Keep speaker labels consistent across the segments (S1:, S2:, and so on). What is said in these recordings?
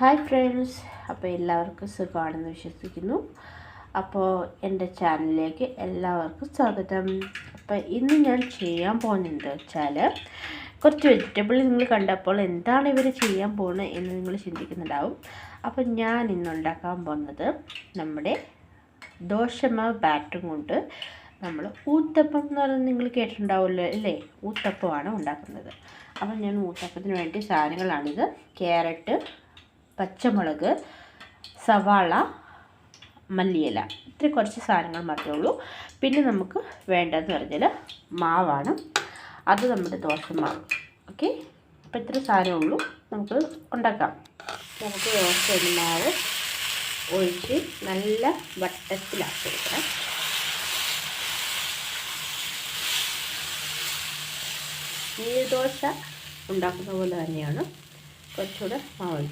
S1: Hi friends. അപ്പോൾ എല്ലാവർക്കും സുഖമാണെന്ന് വിശ്വസിക്കുന്നു. അപ്പോൾ എന്റെ ചാനലിലേക്ക് എല്ലാവർക്കും സ്വാഗതം. അപ്പോൾ ഇന്ന് ഞാൻ ചെയ്യാൻ പോകുന്നത് വെച്ചാൽ കുറച്ച് വെജിറ്റബിൾ നിങ്ങൾ കണ്ടപ്പോൾ എന്താണ് ഇവർ ചെയ്യാൻ പോകുന്നത് എന്ന് നിങ്ങൾ ചിന്തിക്കുന്നുണ്ടാവും. അപ്പോൾ ഞാൻ ഇന്ന് ഉണ്ടാക്കാൻ പോകുന്നത് നമ്മുടെ ദോശമാവ് ബാറ്റും കൊണ്ട് നമ്മൾ ഊത്തപ്പം എന്ന് പറയുന്നത് നിങ്ങൾ കേട്ടിട്ടുണ്ടാവുമല്ലോ അല്ലേ? ഊത്തപ്പമാണ് ഉണ്ടാക്കുന്നത്. അപ്പം ഞാൻ ഊത്തപ്പത്തിന് വേണ്ടി സാധനങ്ങളാണിത്. ക്യാരറ്റ് പച്ചമുളക് സവാള മല്ലിയില. ഇത്ര കുറച്ച് സാധനങ്ങൾ മാത്രമേ ഉള്ളൂ. പിന്നെ നമുക്ക് വേണ്ടതെന്ന് പറഞ്ഞാൽ മാവാണ്. അത് നമ്മുടെ ദോശ മാവ് ഓക്കെ? അപ്പോൾ ഇത്ര സാധനമേ ഉള്ളൂ. നമുക്ക് ഉണ്ടാക്കാം. നമുക്ക് ദോശ മാവ് ഒഴിച്ച് നല്ല വട്ടത്തിലാക്കി എടുക്കണം നീർദോശ ഉണ്ടാക്കുന്ന പോലെ തന്നെയാണ്. കുറച്ചുകൂടെ മാവ് ഈ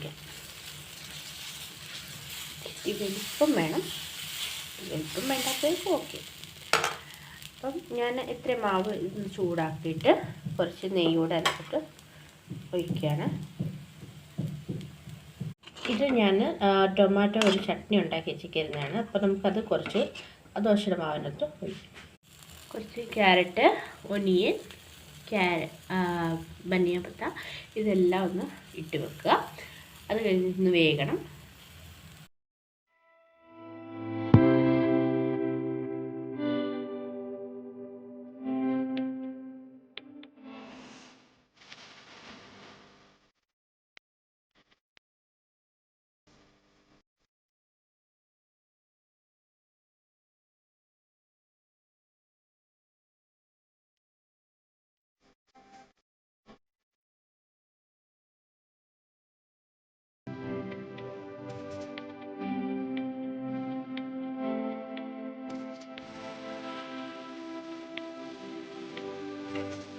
S1: വലിപ്പം വേണം. വലിപ്പം വേണ്ടാത്തവർക്ക് ഓക്കെ. അപ്പം ഞാൻ ഇത്ര മാവ് ചൂടാക്കിയിട്ട് കുറച്ച് നെയ്യോടെ അരച്ചിട്ട് ഒഴിക്കുകയാണ്. ഇത് ഞാൻ ടൊമാറ്റോ ഒരു ചട്നി ഉണ്ടാക്കി വെച്ചിരിക്കുന്നതാണ്. അപ്പോൾ നമുക്കത് കുറച്ച് ദോശയുടെ മാവിനകത്ത് ഒഴിക്കും. കുറച്ച് ക്യാരറ്റ് ഒനിയൻ ക്യാര ബനിയ ഇതെല്ലാം ഒന്ന് ഇട്ട് വെക്കുക. അത് കഴിഞ്ഞ് ഒന്ന് Thank you.